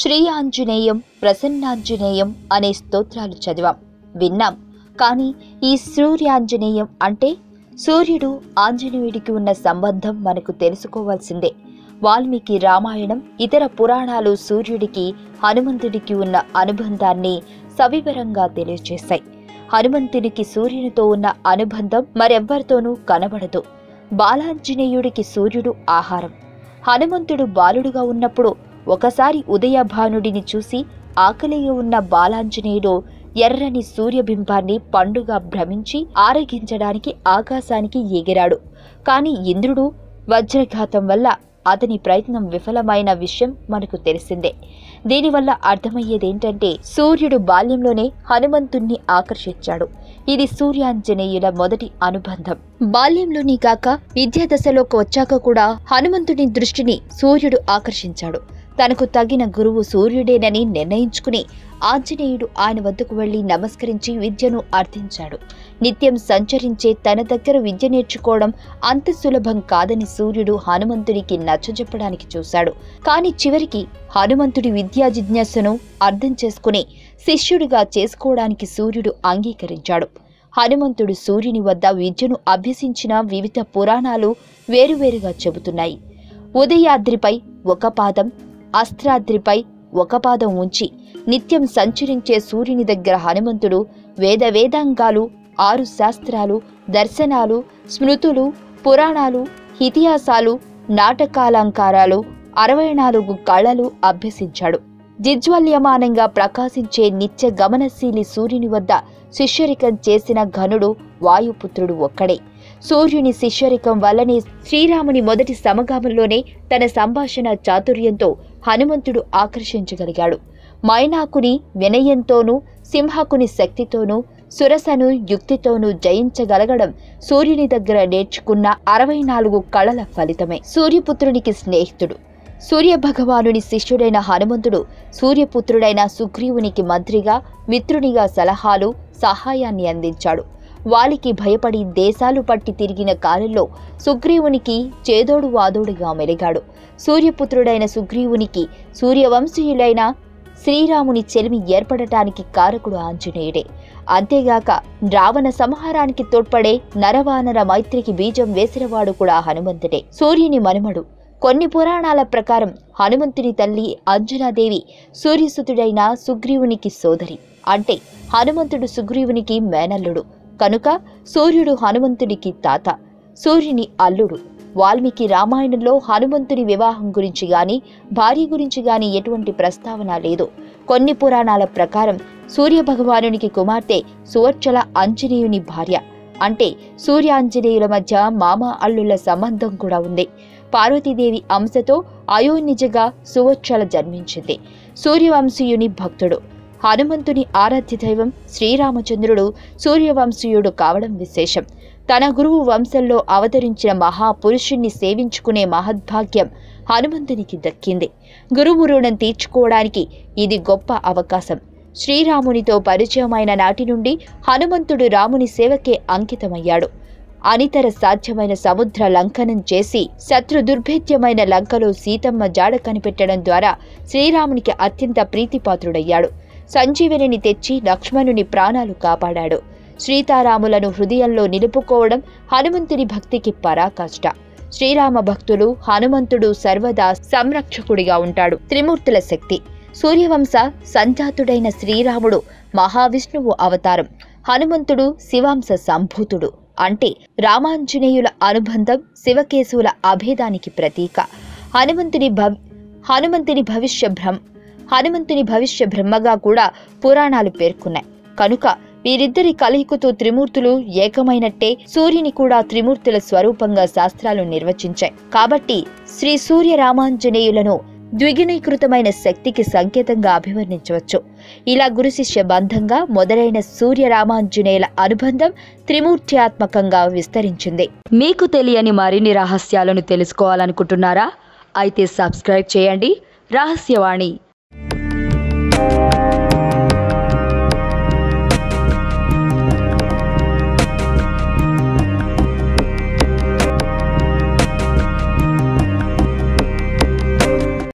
శ్రీ ఆంజనేయం ప్రసన్నాంజనేయం అనే స్తోత్రాలు చదివాం. విన్నాం. కానీ ఈ సూర్యాంజనేయం అంటే సూర్యుడు ఆంజనేయుడికి ఉన్న సంబంధం మనకు తెలుసుకోవాల్సిందే. వాల్మీకి రామాయణం ఇతర పురాణాలు సూర్యుడికి హనుమంతుడికి ఉన్న అనుబంధాన్ని సవివరంగా తెలియజేశాయి హనుమంతునికి సూర్యునితో ఉన్న అనుబంధం మరెవ్వరితోనూ కనబడదు. బాలాంజనేయుడికి సూర్యుడు ఆహారం. హనుమంతుడు బాలుడుగా ఉన్నప్పుడు ఒకసారి ఉదయభానుడిని చూసి ఆకలిగా ఉన్న బాలాంజనేయుడు ఎర్రని సూర్యబింబాన్ని పండుగ భ్రమించి ఆరగించడానికి ఆకాశానికి ఎగిరాడు. కాని ఇంద్రుడు వజ్రఘాతం వల్ల అతని ప్రయత్నం విఫలమైన విషయం మనకు తెలిసిందే. దీనివల్ల అర్థమయ్యేదేంటంటే సూర్యుడు బాల్యంలోనే హనుమంతుణ్ణి ఆకర్షించాడు. ఇది సూర్యాంజనేయుల మొదటి అనుబంధం. బాల్యంలోని కాక విద్యా దశలోకి వచ్చాక కూడా హనుమంతుని దృష్టిని సూర్యుడు ఆకర్షించాడు. తనకు తగిన గురువు సూర్యుడేనని నిర్ణయించుకుని ఆంజనేయుడు ఆయన వద్దకు వెళ్ళి నమస్కరించి విద్యను అర్థించాడు. నిత్యం సంచరించే తన దగ్గర విద్య నేర్చుకోవడం అంత సులభం కాదని సూర్యుడు హనుమంతుడికి నచ్చజెప్పడానికి చూశాడు. కాని చివరికి హనుమంతుడి విద్యా జిజ్ఞాసను అర్థం చేసుకుని శిష్యుడిగా చేసుకోవడానికి సూర్యుడు అంగీకరించాడు. హనుమంతుడు సూర్యుని వద్ద విద్యను అభ్యసించిన వివిధ పురాణాలు వేరువేరుగా చెబుతున్నాయి. ఉదయాద్రిపై ఒక పాదం అస్త్రాద్రిపై ఒక పాదం ఉంచి నిత్యం సంచరించే సూర్యుని దగ్గర హనుమంతుడు వేద వేదాంగాలు ఆరు శాస్త్రాలు దర్శనాలు స్మృతులు పురాణాలు ఇతిహాసాలు నాటకాలంకారాలు అరవై నాలుగు కళలు అభ్యసించాడు. జిజ్వల్యమానంగా ప్రకాశించే నిత్య గమనశీలి సూర్యుని వద్ద శిష్యరికం చేసిన ఘనుడు వాయుపుత్రుడు ఒక్కడే. సూర్యుని శిష్యరికం వల్లనే శ్రీరాముని మొదటి సమగామంలోనే తన సంభాషణ చాతుర్యంతో హనుమంతుడు ఆకర్షించగలిగాడు. మైనాకుని వినయంతోనూ సింహకుని శక్తితోనూ సురసను యుక్తితోనూ జయించగలగడం సూర్యుని దగ్గర నేర్చుకున్న అరవై నాలుగు కళల ఫలితమే. సూర్యపుత్రునికి స్నేహితుడు. సూర్య భగవానుని శిష్యుడైన హనుమంతుడు సూర్యపుత్రుడైన సుగ్రీవునికి మంత్రిగా మిత్రునిగా సలహాలు సహాయాన్ని అందించాడు. వాలికి భయపడి దేశాలు పట్టి తిరిగిన కాలంలో సుగ్రీవునికి చేదోడు వాదోడుగా మెలిగాడు. సూర్యపుత్రుడైన సుగ్రీవునికి సూర్యవంశీయులైన శ్రీరాముని చెలిమి ఏర్పడటానికి కారకుడు ఆంజనేయుడే. అంతేగాక రావణ సంహారానికి తోడ్పడే నరవానర మైత్రికి బీజం వేసినవాడు కూడా హనుమంతుడే. సూర్యుని మనుమడు. కొన్ని పురాణాల ప్రకారం హనుమంతుని తల్లి అంజనాదేవి సూర్యసుతుడైన సుగ్రీవునికి సోదరి. అంటే హనుమంతుడు సుగ్రీవునికి మేనల్లుడు. కనుక సూర్యుడు హనుమంతుడికి తాత. సూర్యుని అల్లుడు. వాల్మీకి రామాయణంలో హనుమంతుని వివాహం గురించి గాని భార్య గురించి గాని ఎటువంటి ప్రస్తావన లేదు. కొన్ని పురాణాల ప్రకారం సూర్య భగవానునికి కుమార్తె సువర్చల ఆంజనేయుని భార్య. అంటే సూర్యాంజనేయుల మధ్య మామ అల్లుల సంబంధం కూడా ఉంది. పార్వతీదేవి అంశతో అయోనిజగా సువర్చల జన్మించింది. సూర్యవంశీయుని భక్తుడు. హనుమంతుని ఆరాధ్య దైవం శ్రీరామచంద్రుడు సూర్యవంశీయుడు కావడం విశేషం. తన గురువు వంశంలో అవతరించిన మహాపురుషుణ్ణి సేవించుకునే మహద్భాగ్యం హనుమంతునికి దక్కింది. గురువు రుణం తీర్చుకోవడానికి ఇది గొప్ప అవకాశం. శ్రీరామునితో పరిచయమైన నాటి నుండి హనుమంతుడు రాముని సేవకే అంకితమయ్యాడు. అనితర సాధ్యమైన సముద్ర లంకనం చేసి శత్రు దుర్భేద్యమైన లంకలో సీతమ్మ జాడ కనిపెట్టడం ద్వారా శ్రీరామునికి అత్యంత ప్రీతిపాత్రుడయ్యాడు. సంజీవిని తెచ్చి లక్ష్మణుని ప్రాణాలు కాపాడాడు. సీతారాములను హృదయంలో నిలుపుకోవడం హనుమంతుని భక్తికి పరాకాష్ట. శ్రీరామ భక్తులు హనుమంతుడు సర్వదా సంరక్షకుడిగా ఉంటాడు. త్రిమూర్తుల శక్తి. సూర్యవంశ సంజాతుడైన శ్రీరాముడు మహావిష్ణువు అవతారం. హనుమంతుడు శివాంశ సంభూతుడు. అంటే రామాంజనేయుల అనుబంధం శివకేశవుల అభేదానికి ప్రతీక. హనుమంతుని భవ్ హనుమంతుని భవిష్య భ్రమ హనుమంతుని భవిష్య బ్రహ్మగా కూడా పురాణాలు పేర్కొన్నాయి. కనుక వీరిద్దరి కలయికతో త్రిమూర్తులు ఏకమైనట్టే సూర్యుని కూడా త్రిమూర్తుల స్వరూపంగా శాస్త్రాలు నిర్వచించాయి. కాబట్టి శ్రీ సూర్య రామాంజనేయులను ద్విగుణీకృతమైన శక్తికి సంకేతంగా అభివర్ణించవచ్చు. ఇలా గురు శిష్య బంధంగా మొదలైన సూర్య రామాంజనేయుల అనుబంధం త్రిమూర్త్యాత్మకంగా విస్తరించింది. మీకు తెలియని మరిన్ని రహస్యాలను తెలుసుకోవాలనుకుంటున్నారా? అయితే సబ్స్క్రైబ్ చేయండి. రహస్యవాణి